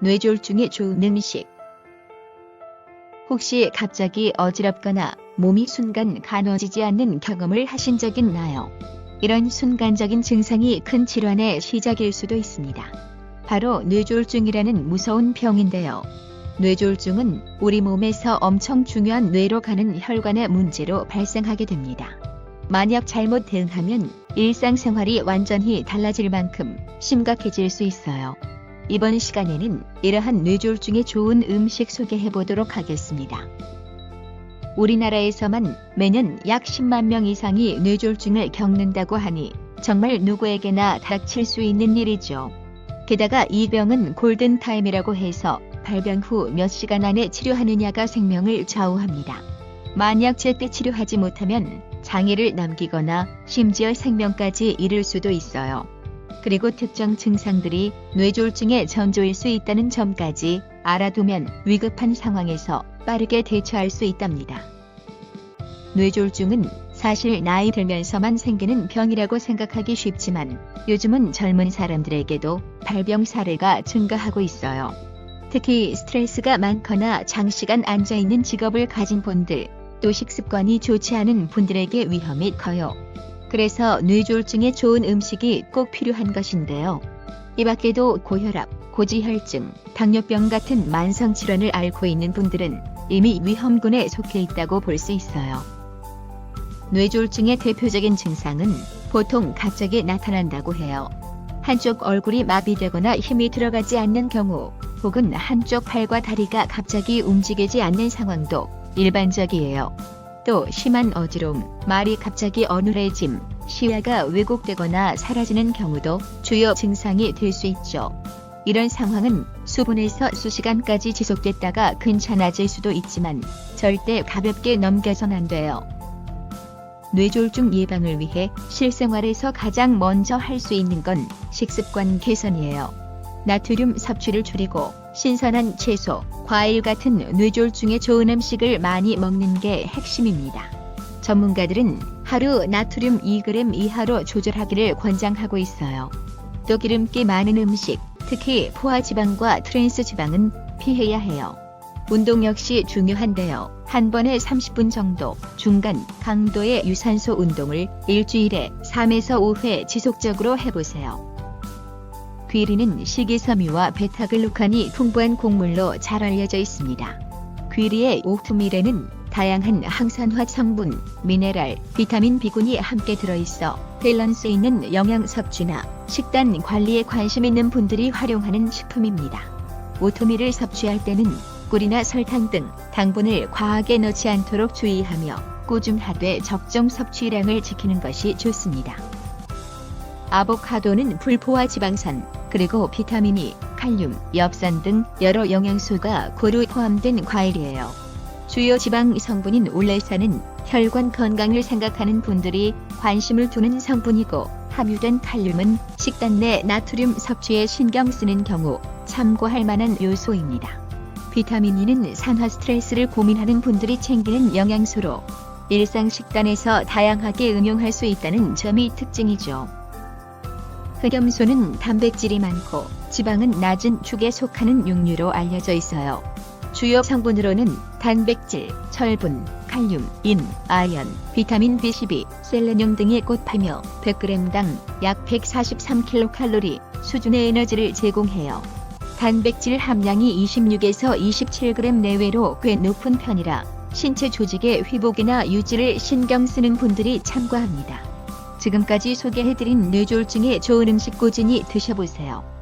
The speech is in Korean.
뇌졸중에 좋은 음식. 혹시 갑자기 어지럽거나 몸이 순간 가눠지지 않는 경험을 하신 적 있나요? 이런 순간적인 증상이 큰 질환의 시작일 수도 있습니다. 바로 뇌졸중이라는 무서운 병인데요. 뇌졸중은 우리 몸에서 엄청 중요한 뇌로 가는 혈관의 문제로 발생하게 됩니다. 만약 잘못 대응하면 일상생활이 완전히 달라질 만큼 심각해질 수 있어요. 이번 시간에는 이러한 뇌졸중에 좋은 음식 소개해 보도록 하겠습니다. 우리나라에서만 매년 약 10만 명 이상이 뇌졸중을 겪는다고 하니 정말 누구에게나 닥칠 수 있는 일이죠. 게다가 이 병은 골든타임이라고 해서 발병 후 몇 시간 안에 치료하느냐가 생명을 좌우합니다. 만약 제때 치료하지 못하면 장애를 남기거나 심지어 생명까지 잃을 수도 있어요. 그리고 특정 증상들이 뇌졸중의 전조일 수 있다는 점까지 알아두면 위급한 상황에서 빠르게 대처할 수 있답니다. 뇌졸중은 사실 나이 들면서만 생기는 병이라고 생각하기 쉽지만 요즘은 젊은 사람들에게도 발병 사례가 증가하고 있어요. 특히 스트레스가 많거나 장시간 앉아있는 직업을 가진 분들, 또 식습관이 좋지 않은 분들에게 위험이 커요. 그래서 뇌졸중에 좋은 음식이 꼭 필요한 것인데요. 이 밖에도 고혈압, 고지혈증, 당뇨병 같은 만성 질환을 앓고 있는 분들은 이미 위험군에 속해 있다고 볼 수 있어요. 뇌졸중의 대표적인 증상은 보통 갑자기 나타난다고 해요. 한쪽 얼굴이 마비되거나 힘이 들어가지 않는 경우, 혹은 한쪽 팔과 다리가 갑자기 움직이지 않는 상황도 일반적이에요. 또 심한 어지러움, 말이 갑자기 어눌해짐, 시야가 왜곡되거나 사라지는 경우도 주요 증상이 될 수 있죠. 이런 상황은 수분에서 수시간까지 지속됐다가 괜찮아질 수도 있지만 절대 가볍게 넘겨선 안 돼요. 뇌졸중 예방을 위해 실생활에서 가장 먼저 할 수 있는 건 식습관 개선이에요. 나트륨 섭취를 줄이고 신선한 채소, 과일 같은 뇌졸중에 좋은 음식을 많이 먹는 게 핵심입니다. 전문가들은 하루 나트륨 2g 이하로 조절하기를 권장하고 있어요. 또 기름기 많은 음식, 특히 포화 지방과 트랜스 지방은 피해야 해요. 운동 역시 중요한데요. 한 번에 30분 정도 중간 강도의 유산소 운동을 일주일에 3에서 5회 지속적으로 해보세요. 귀리는 식이섬유와 베타글루칸이 풍부한 곡물로 잘 알려져 있습니다. 귀리의 오트밀에는 다양한 항산화 성분, 미네랄, 비타민 B군이 함께 들어있어 밸런스 있는 영양 섭취나 식단 관리에 관심 있는 분들이 활용하는 식품입니다. 오트밀을 섭취할 때는 꿀이나 설탕 등 당분을 과하게 넣지 않도록 주의하며 꾸준하되 적정 섭취량을 지키는 것이 좋습니다. 아보카도는 불포화 지방산, 그리고 비타민이, 칼륨, 엽산 등 여러 영양소가 고루 포함된 과일이에요. 주요 지방 성분인 올레산은 혈관 건강을 생각하는 분들이 관심을 두는 성분이고 함유된 칼륨은 식단 내 나트륨 섭취에 신경 쓰는 경우 참고할 만한 요소입니다. 비타민 E는 산화 스트레스를 고민하는 분들이 챙기는 영양소로 일상 식단에서 다양하게 응용할 수 있다는 점이 특징이죠. 흑염소는 단백질이 많고 지방은 낮은 축에 속하는 육류로 알려져 있어요. 주요 성분으로는 단백질, 철분, 칼륨, 인, 아연, 비타민 B12, 셀레늄 등이 꼽하며 100g당 약 143kcal 수준의 에너지를 제공해요. 단백질 함량이 26에서 27g 내외로 꽤 높은 편이라 신체 조직의 회복이나 유지를 신경 쓰는 분들이 참고합니다. 지금까지 소개해드린 뇌졸중에 좋은 음식 꾸준히 드셔보세요.